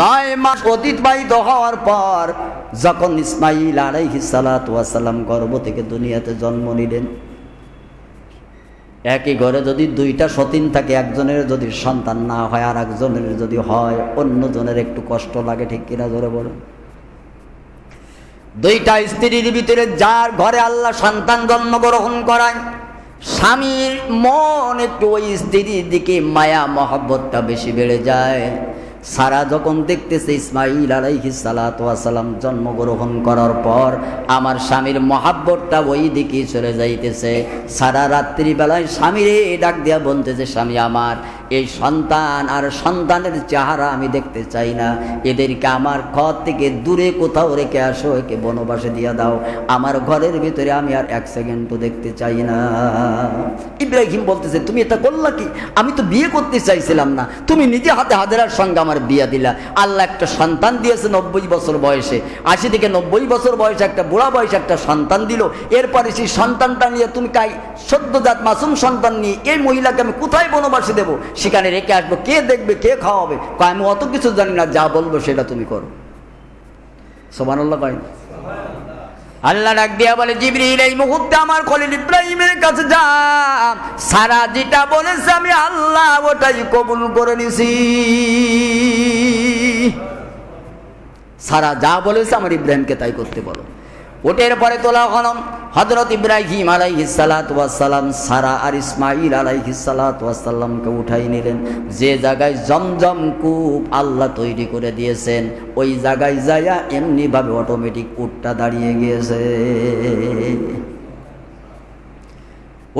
নয় মাস অতিবাহিত হওয়ার পর যখন ইসমাইল আলাইহিস সালাতু ওয়াস সালাম গর্ভ থেকে দুনিয়াতে জন্ম নিলেন, একই ঘরে যদি দুইটা সতীন থাকে, একজনের যদি সন্তান না হয় আর একজনের যদি হয়, অন্যজনের একটু কষ্ট লাগে, ঠিক কিনা ধরে বলুন? দুইটা স্ত্রীর ভিতরে যার ঘরে আল্লাহ সন্তান জন্মগ্রহণ করায়, স্বামীর মন একটু ওই স্ত্রীর দিকে মায়া, মহব্বতটা বেশি বেড়ে যায়। সারা যখন দেখতেছে ইসমাইল আলাইহি সালাম জন্মগ্রহণ করার পর, আমার স্বামীর মহাব্বতটা ওই দিকে চলে যাইতেছে। সারা রাত্রিবেলায় স্বামীরে ডাক দিয়া বলতেছে, স্বামী আমার এই সন্তান আর সন্তানের চেহারা আমি দেখতে চাই না। এদেরকে আমার ঘর থেকে দূরে কোথাও রেখে আসো, একে বনবাসে দিয়া দাও। আমার ঘরের ভিতরে আমি আর এক সেকেন্ডও দেখতে চাই না। ইব্রাহিম বলতেছে, তুমি এটা করলা কি? আমি তো বিয়ে করতে চাইছিলাম না। তুমি নিজে হাতে হাজারার সঙ্গে আমার বিয়ে দিলা। আল্লাহ একটা সন্তান দিয়েছে নব্বই বছর বয়সে। আশি থেকে নব্বই বছর বয়সে একটা বুড়া বয়সে একটা সন্তান দিল। এরপরে সেই সন্তানটা নিয়ে তুমি কাই সদ্যজাত মাসুম সন্তান নিয়ে এই মহিলাকে আমি কোথায় বনবাসে দেবো? সেখানে রেখে আসব, কে দেখবে, কে খাওয়াবে? কয়, আমি অত কিছু জানি না, যা বলব সেটা তুমি করো। সোমান আল্লাহ কয় আল্লাহ ডাক দিয়া বলে, জিবরিল, এই মুহূর্তে আমার খলিল ইব্রাহিমের কাছে যা। সারা যেটা বলেছে আমি আল্লাহ, ওটাই কবুল করে নিছি। সারা যা বলেছে আমার ইব্রাহিমকে তাই করতে বলো। ওটের পরে তোলা হলাম হজরত ইব্রাহিম আলাইহিসালাম সারা আর ইসমাইল আলাইহিসালামকে উঠাই নিলেন। যে জায়গায় জমজম কূপ আল্লাহ তৈরি করে দিয়েছেন, ওই জায়গায় যায়া এমনিভাবে অটোমেটিক উটটা দাঁড়িয়ে গিয়েছে।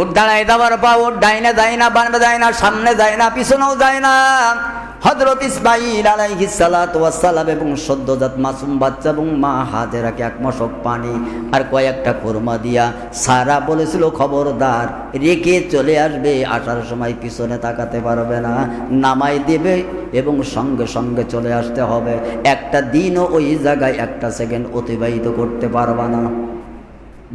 উট দাঁড়ায় দেওয়ার পা ওর ডাইনে যায় না, বানবে যায় না, সামনে যায় না, পিছনেও যায় না। হজরত ইসমাইল ওয়াস সালাম এবং সদ্যজাত মাসুম বাচ্চা এবং মা হাজেরাকে এক মশক পানি আর কয়েকটা কোরমা দিয়া সারা বলেছিল, খবরদার, রেখে চলে আসবে, আসার সময় পিছনে তাকাতে পারবে না, নামাই দেবে এবং সঙ্গে সঙ্গে চলে আসতে হবে। একটা দিনও ওই জায়গায় একটা সেকেন্ড অতিবাহিত করতে পারবে না।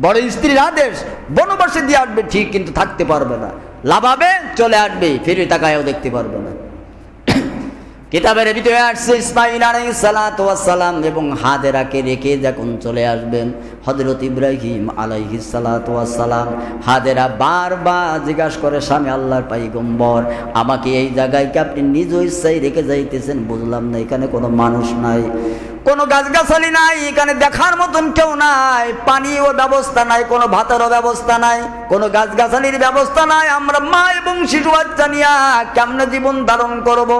বড় স্ত্রীর আদেশ, বনবাসে দিয়ে আসবে ঠিক, কিন্তু থাকতে পারবে না। লাভাবে চলে আসবে, ফিরে তাকায়ও দেখতে পারবে না। কিতাবের ভিতরে আসছে ইসমাইল সালাম এবং হাদেরাকে রেখে যখন চলে আসবেন হজরত ইব্রাহিম আলাইহি সালাম। হাদেরা বারবার জিজ্ঞাসা করে, স্বামী, আল্লাহর পাইগম্বর আমাকে এই জায়গায় কি আপনি নিজ ইচ্ছায় রেখে যাইতেছেন? বুঝলাম না, এখানে কোনো মানুষ নাই। কোনো গাছগাছালি নাই, এখানে দেখার মতন কেউ নাই পানিও ব্যবস্থা নাই, কোনো ভাতেরও ব্যবস্থা নাই, কোনো গাছগাছালির ব্যবস্থা নাই। আমরা মা এবং শিশু বাচ্চা নিয়ে কেমনে জীবন ধারণ করব?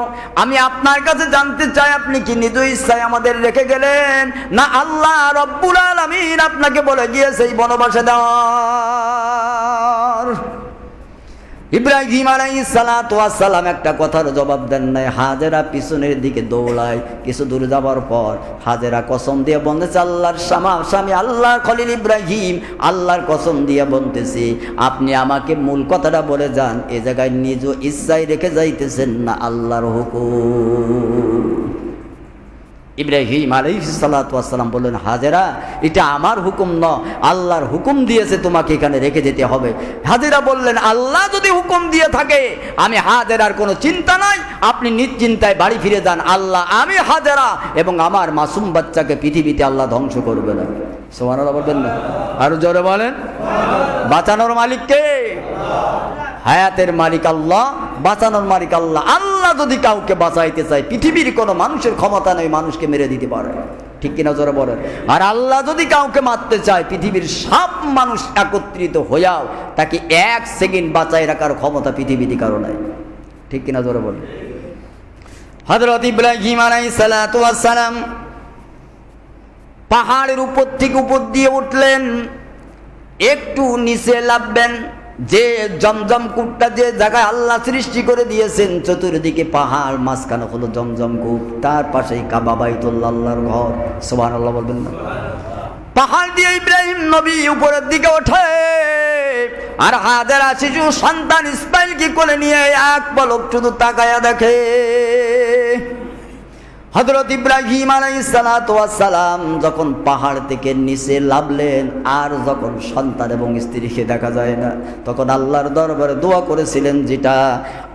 আমি আপনার কাছে জানতে চাই, আপনি কি নিজ ইচ্ছায় আমাদের রেখে গেলেন? না আল্লাহ রব্বুল আলামিন আপনাকে বলে গিয়েছে এই বনবাসে দেওয়ার। ইব্রাহিম সালাম একটা কথার জবাব দেন নাই। হাজেরা পিছনের দিকে দৌড়ায়, কিছু দূর যাবার পর হাজেরা কসম দিয়ে বলতেছে, আল্লাহর সামা, স্বামী আল্লাহ খলিল ইব্রাহিম, আল্লাহর কসম দিয়ে বলতেছি, আপনি আমাকে মূল কথাটা বলে যান, এ জায়গায় নিজ ইচ্ছায় রেখে যাইতেছেন না আল্লাহর হুকুম। ইব্রাহিম আলাইসালাম বললেন হাজেরা এটা আমার হুকুম ন আল্লাহর হুকুম দিয়েছে তোমাকে এখানে রেখে যেতে হবে। হাজেরা বললেন আল্লাহ যদি হুকুম দিয়ে থাকে আমি হাজেরার কোনো চিন্তা নাই। আপনি নিশ্চিন্তায় বাড়ি ফিরে যান। আল্লাহ আমি হাজেরা এবং আমার মাসুম বাচ্চাকে পৃথিবীতে আল্লাহ ধ্বংস করবে না। সোমান বলবেন না। আরও জোরে বলেন। বাঁচানোর মালিক কে? হায়াতের মালিক আল্লাহ, বাঁচানোর মালিক আল্লাহ। আল্লাহ যদি কাউকে বাঁচাইতে চায়, পৃথিবীর কোনো মানুষের ক্ষমতা নেই, মানুষকে মেরে দিতে পারে। ঠিক কিনা জোরে বলেন? আর আল্লাহ যদি কাউকে মারতে চায়, পৃথিবীর সব মানুষ একত্রিত হইয়াও তাকে এক সেকেন্ড বাঁচাই রাখার ক্ষমতা পৃথিবীতে কারও নাই। ঠিক কিনা জোরে বলেন? হজরত ইব্রাহিম আলাইসালাম পাহাড়ের উপর থেকে উপর দিয়ে উঠলেন, একটু নিচে লাভবেন যে জমজম কূপটা যে জায়গায় আল্লাহ সৃষ্টি করে দিয়েছেন, চতুর্দিকে পাহাড়, মাঝখানে হলো জমজম কূপ, তার পাশেই কাবা বাইতুল্লাহ আল্লাহর ঘর। সোহান আল্লাহ বলবেন না? পাহাড় দিয়ে ইব্রাহিম নবী উপরের দিকে ওঠে। আর হাজারা শিশু সন্তান ইসমাইল কি করে নিয়ে এক পলক শুধু তাকায়া দেখে। হজরত ইব্রাহিম আলাইসালাম যখন পাহাড় থেকে নিচে লাভলেন, আর যখন সন্তান এবং স্ত্রীকে দেখা যায় না, তখন আল্লাহর দরবারে দোয়া করেছিলেন যেটা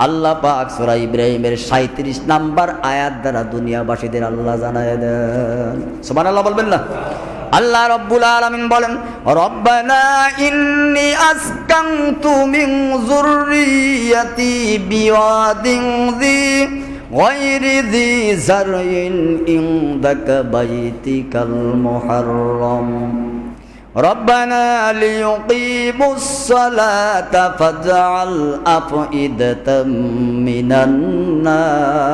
আল্লাহ পাক সুরা ইব্রাহিমের সাঁত্রিশ নাম্বার আয়াত দ্বারা দুনিয়াবাসীদের আল্লাহ জানায় দেন। সমান আল্লাহ বলবেন না? আল্লাহ রব্বুল আলামিন বলেন, রব্বানা ইন্নি আসকানতু মিন غير ذي زرع عندك بيتك المحرم ربنا ليقيموا الصلاة فاجعل أفئدة من الناس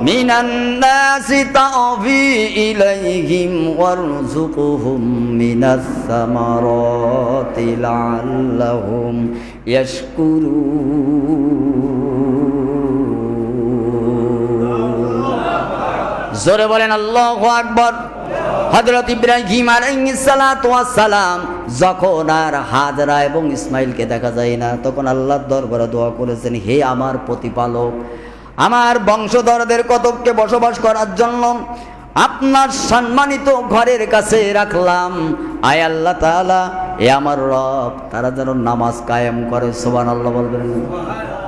من الناس تأوي إليهم وارزقهم من الثمرات لعلهم يشكرون জোরে বলেন, আল্লাহ আকবর। হজরত ইব্রাহিম সালাম যখন আর হাজরা এবং ইসমাইলকে দেখা যায় না, তখন আল্লাহর দরবারে দোয়া করেছেন, হে আমার প্রতিপালক, আমার বংশধরদের কতককে বসবাস করার জন্য আপনার সম্মানিত ঘরের কাছে রাখলাম। আয় আল্লাহ তাআলা এ আমার রব, তারা যেন নামাজ কায়েম করে সোবান আল্লাহ বলবেন।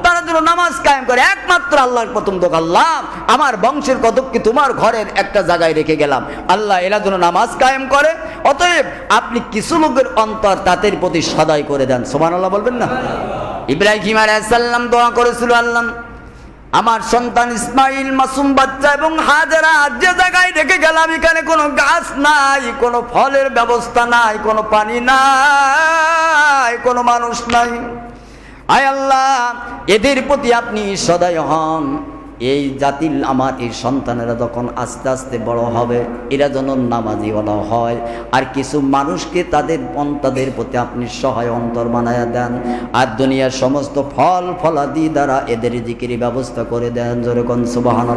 তারা যেন নামাজ কায়েম করে, একমাত্র আল্লাহর প্রথম দোক আল্লাহ। আমার বংশের কতককে তোমার ঘরের একটা জায়গায় রেখে গেলাম? আল্লাহ এরা যেন নামাজ কায়েম করে, অতএব আপনি কিছু লোকের অন্তর তাদের প্রতি সদাই করে দেন সোবান আল্লাহ বলবেন না? ইব্রাহিম আলাইসাল্লাম দোয়া করেছিল আল্লাহ। আমার সন্তান ইসমাইল মাসুম বাচ্চা এবং হাজারা যে জায়গায় রেখে গেলাম, এখানে কোনো গাছ নাই, কোনো ফলের ব্যবস্থা নাই, কোনো পানি নাই, কোনো মানুষ নাই। আয় আল্লাহ, এদের প্রতি আপনি সদয় হন। এই জাতির আমার এই সন্তানেরা যখন আস্তে আস্তে বড় হবে, এরা যেন নামাজি বলা হয়। আর কিছু মানুষকে তাদের পন্তাদের প্রতি আপনি সহায় অন্তর বানায়া দেন। আর দুনিয়ার সমস্ত ফল, ফলাদি দ্বারা এদের জিকির ব্যবস্থা করে দেন। যেরকম সুবাহান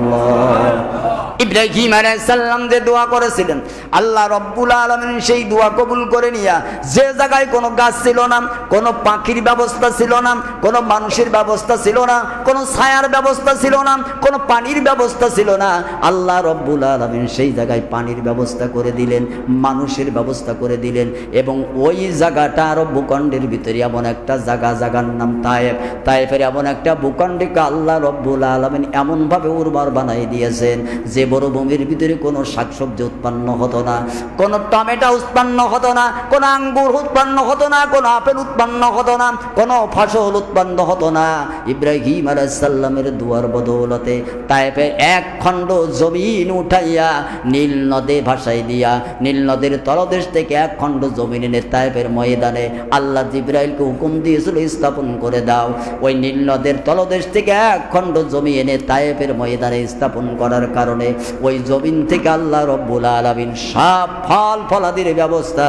ইব্রাহিম সাল্লাম যে দোয়া করেছিলেন, আল্লাহ রব্বুল আলমিন সেই দোয়া কবুল করে নিয়া যে জায়গায় কোনো গাছ ছিল না, কোনো পাখির ব্যবস্থা ছিল না, কোনো মানুষের ব্যবস্থা ছিল না, কোনো ছায়ার ব্যবস্থা ছিল না, কোনো পানির ব্যবস্থা ছিল না, আল্লাহ রব্বুল আলমিন সেই জায়গায় পানির ব্যবস্থা করে দিলেন, মানুষের ব্যবস্থা করে দিলেন এবং ওই জায়গাটা আরও ভূখণ্ডের ভিতরে এমন একটা জায়গা জায়গার নাম তায়েব তায়েফের এমন একটা ভূখণ্ডকে আল্লাহ রব্বুল আলমিন এমনভাবে উর্বর বানাই দিয়েছেন যে মরুভূমির ভিতরে কোনো শাকসবজি উৎপন্ন হতো না, কোনো টমেটো উৎপন্ন হতো না, কোনো আঙ্গুর উৎপন্ন হতো না, কোনো আপেল উৎপন্ন হতো না, কোনো ফসল উৎপন্ন হতো না। ইব্রাহিম আলাইসাল্লামের দুয়ার বদৌলতে তাইপে এক খণ্ড জমিন উঠাইয়া নীল নদে ভাসাই দিয়া, নীল নদের তলদেশ থেকে এক খণ্ড জমিন এনে তাইপের ময়দানে আল্লাহ জিব্রাইলকে হুকুম দিয়েছিল, স্থাপন করে দাও। ওই নীল নদের তলদেশ থেকে এক খণ্ড জমি এনে তাইপের ময়দানে স্থাপন করার কারণে ওই জমিন থেকে আল্লাহ রব্বুল আলমিন সব ফল ফলাদির ব্যবস্থা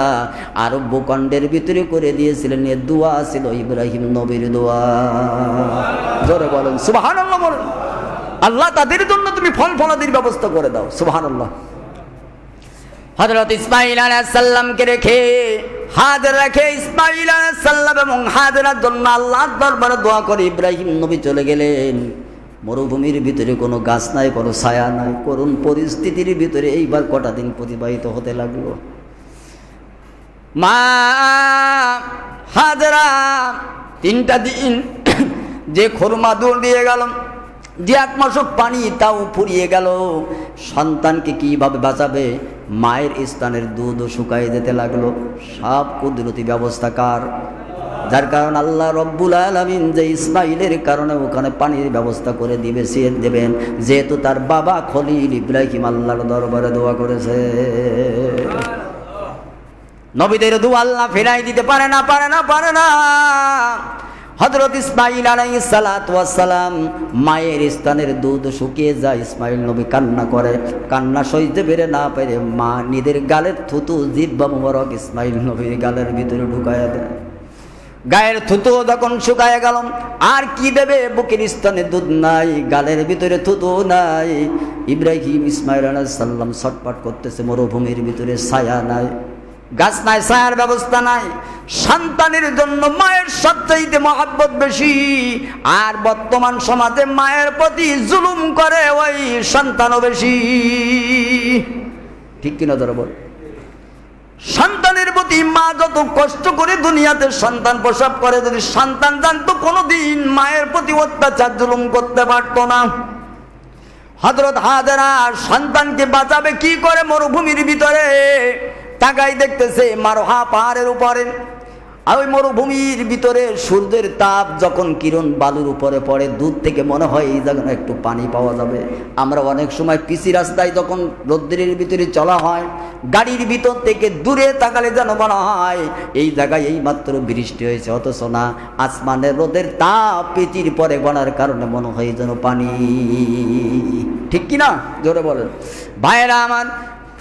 আর ভূখণ্ডের ভিতরে করে দিয়েছিলেন। এ দোয়া ছিল ইব্রাহিম নবীর দোয়া। জোরে বলেন সুবাহান বলেন। আল্লাহ তাদের জন্য তুমি ফল ফলাদির ব্যবস্থা করে দাও সুবাহান আল্লাহ হজরত ইসমাইল আলাইসাল্লামকে রেখে হাজার রেখে ইসমাইল আলাইসাল্লাম এবং হাজারার জন্য আল্লাহ দরবারে দোয়া করে ইব্রাহিম নবী চলে গেলেন। মরুভূমির ভিতরে কোনো গাছ নাই, কোনো ছায়া নাই। করুণ পরিস্থিতির ভিতরে এইবার কটা দিন প্রতিবাহিত হতে লাগল। মা হাজরা, তিনটা দিন যে খরমা দূর দিয়ে গেল, যে এক মাসক পানি তাও ফুরিয়ে গেল। সন্তানকে কীভাবে বাঁচাবে? মায়ের স্থানের দুধও শুকাই যেতে লাগল। সব কুদরতি ব্যবস্থা কার? যার কারণ আল্লাহ রব্বুল আলমিন যে ইসমাইলের কারণে ওখানে পানির ব্যবস্থা করে দিবে, সে দেবেন। যেহেতু তার বাবা খলিল ইব্রাহিম আল্লাহর দরবারে দোয়া করেছে। নবীদের দু আল্লাহ ফেরাই দিতে পারে না পারে না পারে না। হজরত ইসমাইল আলাই সালাম মায়ের স্থানের দুধ শুকিয়ে যায়। ইসমাইল নবী কান্না করে, কান্না সইতে পেরে না পেরে মা নিজের গালের থুতু জিব্বা মুবারক ইসমাইল নবীর গালের ভিতরে ঢুকায় দেয়। গায়ের থুতু তখন শুকায় গেল আর কি দেবে? বুকের স্থানে দুধ নাই, গালের ভিতরে থুতু নাই। ইব্রাহিম ইসমাইল সাল্লাম ছটপট করতেছে, মরুভূমির ভিতরে ছায়া নাই। গাছ নাই, ছায়ার ব্যবস্থা নাই। সন্তানের জন্য মায়ের সবচাইতে মহাব্বত বেশি। আর বর্তমান সমাজে মায়ের প্রতি জুলুম করে ওই সন্তানও বেশি। ঠিক কিনা ধরো বল? সন্তানের প্রতি মা যত কষ্ট করে দুনিয়াতে সন্তান প্রসব করে, যদি সন্তান জানতো কোনোদিন মায়ের প্রতি অত্যাচার জুলুম করতে পারত না। হজরত হাজারা সন্তানকে বাঁচাবে কি করে মরুভূমির ভিতরে? তাকাই দেখতেছে মারোহা পাহাড়ের উপরে। আর ওই মরুভূমির ভিতরে সূর্যের তাপ যখন কিরণ বালুর উপরে পড়ে, দূর থেকে মনে হয় এই জায়গায় একটু পানি পাওয়া যাবে। আমরা অনেক সময় পিসি রাস্তায় যখন রোদ্রের ভিতরে চলা হয়, গাড়ির ভিতর থেকে দূরে তাকালে যেন মনে হয় এই জায়গায় এই মাত্র বৃষ্টি হয়েছে। অথচ না, আসমানের রোদের তাপ পিচির পরে গড়ার কারণে মনে হয় যেন পানি। ঠিক কি না? জোরে বলেন। ভাইয়েরা আমার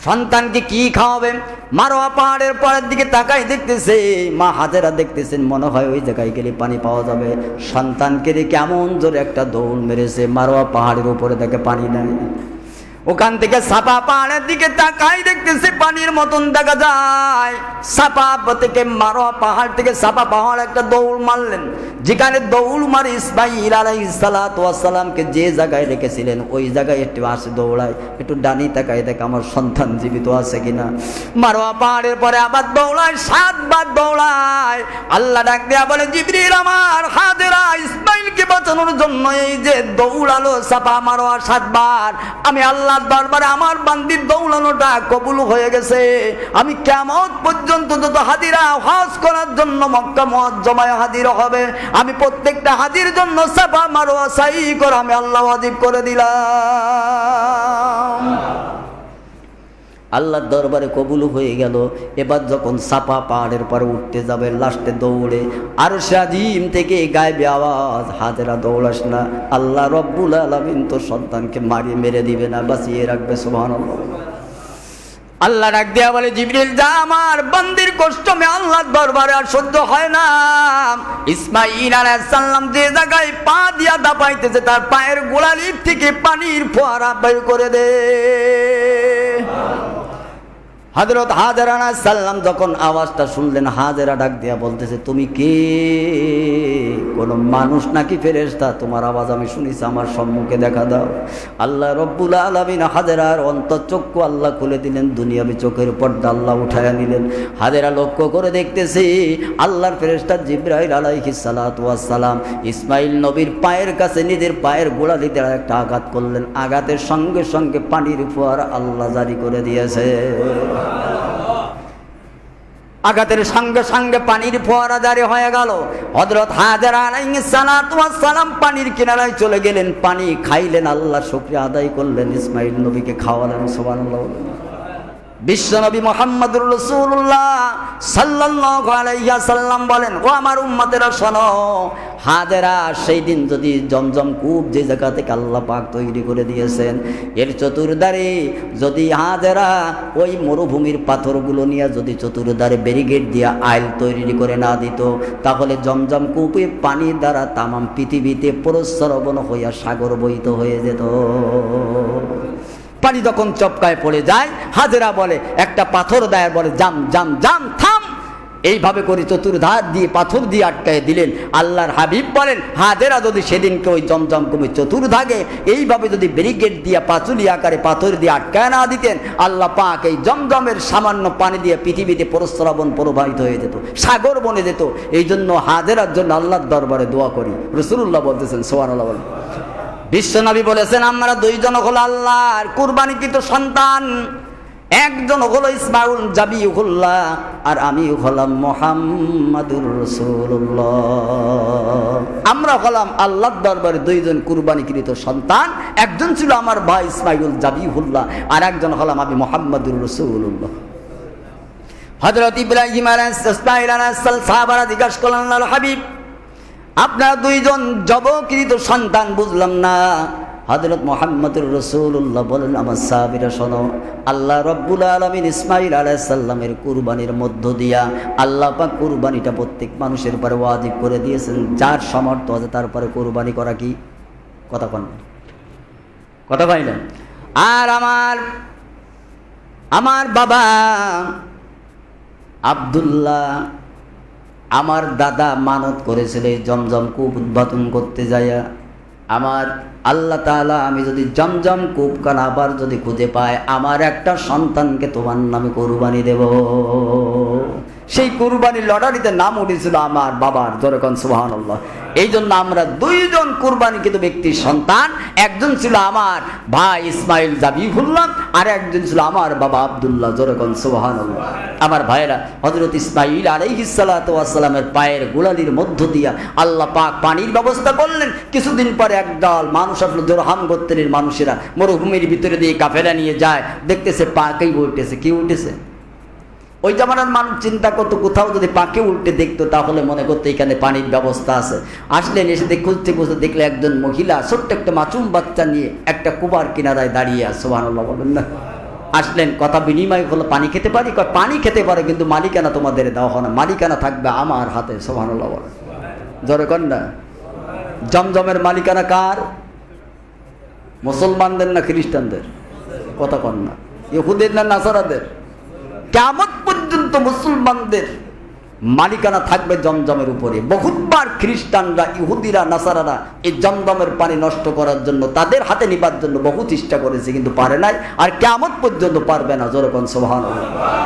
সন্তানকে কি খাওয়াবেন মারোয়া পাহাড়ের পাড়ের দিকে তাকাই দেখতেছে, মা হাজেরা দেখতেছেন, মনে হয় ওই জায়গায় গেলে পানি পাওয়া যাবে। সন্তানকে রে কেমন জোরে একটা দৌড় মেরেছে মারোয়া পাহাড়ের উপরে দেখে পানি নাই ওখান থেকে সাপা পাহাড়ের দিকে তাকাই, দেখতেছে পানির মতন দেখা যায়। সাপা থেকে মারোয়া পাহাড় থেকে সাপা পাহাড় একটা দৌড় মারলেন। যেখানে দৌড় মারে ইসমাইল আলাইসালামকে যে জায়গায় রেখেছিলেন, ওই জায়গায় একটু আসে দৌড়ায়, একটু ডানি তাকাই দেখ আমার সন্তান জীবিত আছে কিনা। মারোয়া পাহাড়ের পরে আবার দৌড়ায়, সাতবার দৌড়ায়। আল্লাহ ডাক দেয়া বলে, জিবরিল, আমার হাজেরা ইসমাইলকে বাঁচানোর জন্য এই যে দৌড়ালো, সাপা মারোয়া সাতবার। আমি আল্লাহর দরবারে আমার বান্দির দৌড়ানোটা কবুল হয়ে গেছে। আমি কেমন পর্যন্ত যত হাজিরা হজ করার জন্য মক্কা মজ্জমায় হাজির হবে, আমি প্রত্যেকটা হাজির জন্য সাফা মারো সাই করে আমি আল্লাহ ওয়াজিব করে দিলাম। আল্লাহর দরবারে কবুল হয়ে গেল। এবার যখন সাপা পাহাড়ের পরে উঠতে যাবে, লাস্টে দৌড়ে আর সাজিম থেকে গায়েবে আওয়াজ, হাজেরা দৌড়াস না। আল্লাহ রব্বুল আলমিন তো সন্তানকে মারিয়ে মেরে দিবে না, বাঁচিয়ে রাখবে সোহান আল্লাহ ডাক দেয়া বলে, জিবরিল, যা আমার বন্দির কষ্ট মে আল্লাহর দরবারে আর সহ্য হয় না। ইসমাইল সালাম যে জায়গায় পা দিয়া দাপাইতেছে, তার পায়ের গোড়ালির থেকে পানির ফোয়ারা বের করে দে। হজরত হাজারানা সাল্লাম যখন আওয়াজটা শুনলেন, হাজেরা ডাক দিয়া বলতেছে, তুমি কে? কোন মানুষ নাকি ফেরেস্তা তোমার আওয়াজ আমি শুনেছি, আমার সম্মুখে দেখা দাও। আল্লাহ রব্বুল আলমিন হাজারার অন্তর্চক্ষু আল্লাহ খুলে দিলেন, দুনিয়াবি চোখের পর্দা আল্লাহ উঠায়া নিলেন। হাজেরা লক্ষ্য করে দেখতেছি, আল্লাহর ফেরেস্তা জিব্রাহিল আলাইহি সালাম ইসমাইল নবীর পায়ের কাছে নিজের পায়ের গোড়া দিতে একটা আঘাত করলেন। আঘাতের সঙ্গে সঙ্গে পানির ফোয়ারা আল্লাহ জারি করে দিয়েছে। আঘাতের সঙ্গে সঙ্গে পানির ফোয়ারা হয়ে গেল। হজরত হাজার সালাম পানির কিনারায় চলে গেলেন, পানি খাইলেন, আল্লাহ শুক্রিয়া আদায় করলেন ইসমাইল নবীকে খাওয়ালেন সোবান বিশ্বনবী মোহাম্মদুর রসুল্লাহ সাল্লাম বলেন, ও আমার উম্মাতেরা, শোনো, হাজেরা সেই দিন যদি জমজম কূপ যে জায়গা থেকে আল্লাহ পাক তৈরি করে দিয়েছেন, এর চতুর্দারে যদি হাজেরা ওই মরুভূমির পাথরগুলো নিয়ে যদি চতুর্দারে ব্যারিগেড দিয়ে আইল তৈরি করে না দিত, তাহলে জমজম কূপে পানির দ্বারা তামাম পৃথিবীতে প্রসরবণ হইয়া সাগর বহিত হয়ে যেত। পানি যখন চপকায় পড়ে যায়, হাজেরা বলে, একটা পাথর দেয় বলে জাম জাম জাম থাম। এইভাবে করে চতুর্ধার দিয়ে, পাথর দিয়ে আটকায় দিলেন। আল্লাহর হাবিব বলেন, হাজেরা যদি সেদিনকে ওই জমজম কমে চতুর্ধাগে এইভাবে যদি ব্যারিকেড দিয়ে, পাঁচুলি আকারে পাথর দিয়ে আটকায় না দিতেন, আল্লাহ পাক এই জমজমের সামান্য পানি দিয়ে পৃথিবীতে প্রস্রাবণ প্রবাহিত হয়ে যেত, সাগর বনে যেত। এই জন্য হাজেরার জন্য আল্লাহর দরবারে দোয়া করি। রসুল্লাহ বলতেছেন সোহান আল্লাহ বলেন। বিশ্বনবী বলেছেন, আমরা দুইজন হলো আল্লাহর কুরবানিকৃত সন্তান। একজন হলো ইসমাউল জাবিউল্লাহ আর আমি হলাম মোহাম্মদুর রসুল্লাহ আমরা হলাম আল্লাহর দরবারে দুইজন কুরবানিকৃত সন্তান। একজন ছিল আমার ভাই ইসমাইল জাবিউল্লাহ আর একজন হলাম আমি মোহাম্মদুর রসুল্লাহ হজরত ইব্রাহিম ইসমাইল সাহাবারা জিজ্ঞাসা করলেন হাবিব আপনারা দুইজন জবকৃত সন্তান বুঝলাম না। হজরত মোহাম্মদুর রসুল্লাহ বলেন, আমার সাহাবিরা, শোনো, আল্লাহ রব্বুল আলমিন ইসমাইল আলাইসাল্লামের কুরবানির মধ্য দিয়া আল্লাহ পাক কুরবানিটা প্রত্যেক মানুষের পরে ওয়াজিব করে দিয়েছেন। যার সমর্থ আছে তারপরে কুরবানি করা কি? কথা কন। কথা পাই না। আর আমার আমার বাবা আবদুল্লাহ আমার দাদা মানত করেছিল জমজম কূপ উদ্বোধন করতে যাইয়া। আমার আল্লাহ তালা আমি যদি জমজম কূপ কান আবার যদি খুঁজে পায় আমার একটা সন্তানকে তোমার নামে কোরবানি দেব। সেই কুরবানি লটারিতে নাম উঠেছিল আমার বাবার জরকন সুহান এই জন্য আমরা দুইজন কুরবানি কিন্তু ব্যক্তির সন্তান, একজন ছিল আমার ভাই ইসমাইল জাবিফুল্লাহ আর একজন ছিল আমার বাবা আবদুল্লাহ জরকন সুহান আমার ভাইয়েরা হজরত ইসমাইল আলাইহিসালামের পায়ের গোলালির মধ্য দিয়া আল্লাহ পাক পানির ব্যবস্থা করলেন। কিছুদিন পরে একদল মানুষ আসলো জোরহাম গোত্রের মানুষেরা, মরুভূমির ভিতরে দিয়ে কাফেরা নিয়ে যায়। দেখতেছে পাকেই উঠেছে কি উঠেছে? ওই জামানার মানুষ চিন্তা করতো, কোথাও যদি পাকে উল্টে দেখতো, তাহলে মনে করতো এখানে পানির ব্যবস্থা আছে। আসলেন এসে দেখ খুঁজতে খুঁজতে দেখলে একজন মহিলা, ছোট্ট একটা মাচুম বাচ্চা নিয়ে একটা কুবার কিনারায় দাঁড়িয়ে আছে সোহানুল্লাহ বলেন না। আসলেন, কথা বিনিময় হলো, পানি খেতে পারি? পানি খেতে পারে, কিন্তু মালিকানা তোমাদের দেওয়া হয় না। মালিকানা থাকবে আমার হাতে সোহানুল্লাহ বলেন। জোরে কর না। জমজমের মালিকানা কার? মুসলমানদের না খ্রিস্টানদের? কথা কন না। ইহুদের না নাসারাদের? কেমন পর্যন্ত মুসলমানদের মালিকানা থাকবে জমজমের উপরে। বহুতবার খ্রিস্টানরা, ইহুদিরা, নাসারারা এই জমজমের পানি নষ্ট করার জন্য তাদের হাতে নিবার জন্য বহু চেষ্টা করেছে, কিন্তু পারে নাই। আর কেমন পর্যন্ত পারবে না যেরকম সোহান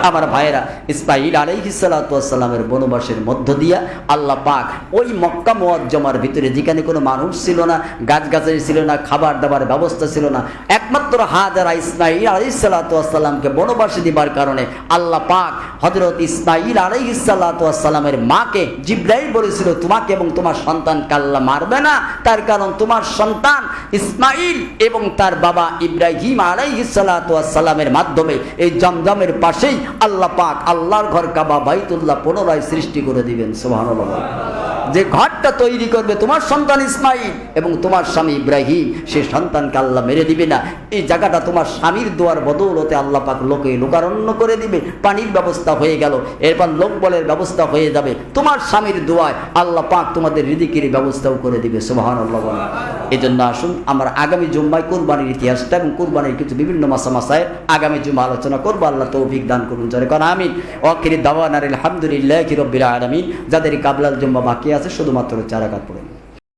আমার ভাইয়েরা ইসমাইল আলাইহিসালামের বনবাসের মধ্য দিয়া আল্লাহ পাক ওই মক্কা মোয়াজ্জমার ভিতরে, যেখানে কোনো মানুষ ছিল না, গাছগাছালি ছিল না খাবার দাবার ব্যবস্থা ছিল না, একমাত্র হাজারা ইসমাইল আলাইসালাতামকে বনবাসী দিবার কারণে আল্লাহ পাক হজরত ইসমাইল আলাইসাল্লাত সালামের মাকে জিব্রাইল বলেছিল, তোমাকে এবং তোমার সন্তান কাল্লা মারবে না। তার কারণ তোমার সন্তান ইসমাইল এবং তার বাবা ইব্রাহিম আলাইহিসালামের মাধ্যমে এই জমজমের পাশেই আল্লাহ পাক আল্লাহর ঘর কাবা বাইতুল্লাহ পুনরায় সৃষ্টি করে দিবেন। সুবহানাল্লাহ। যে ঘরটা তৈরি করবে তোমার সন্তান ইসমাইল এবং তোমার স্বামী ইব্রাহিম, সে সন্তানকে আল্লাহ মেরে দিবে না। এই জায়গাটা তোমার স্বামীর দোয়ার বদৌলতে আল্লাহ পাক লোকে লোকারণ্য করে দিবে। পানির ব্যবস্থা হয়ে গেল, এরপর লোকবলের ব্যবস্থা হয়ে যাবে। তোমার স্বামীর দোয়ায় আল্লাহ পাক তোমাদের রিদিকির ব্যবস্থাও করে দিবে সুবাহান আল্লাহ এই জন্য আসুন, আমরা আগামী জুম্মায় কোরবানির ইতিহাসটা এবং কোরবানির কিছু বিভিন্ন মাসা মাসায় আগামী জুম্মা আলোচনা করব। আল্লাহ তৌফিক দান করুন, জরে কারণ আমিন। অকিরি দাওয়ান আলহামদুলিল্লাহ রব্বিল আলমিন। যাদের কাবলাল জুম্মা বাকি আছে শুধুমাত্র চারাকাত পড়েন।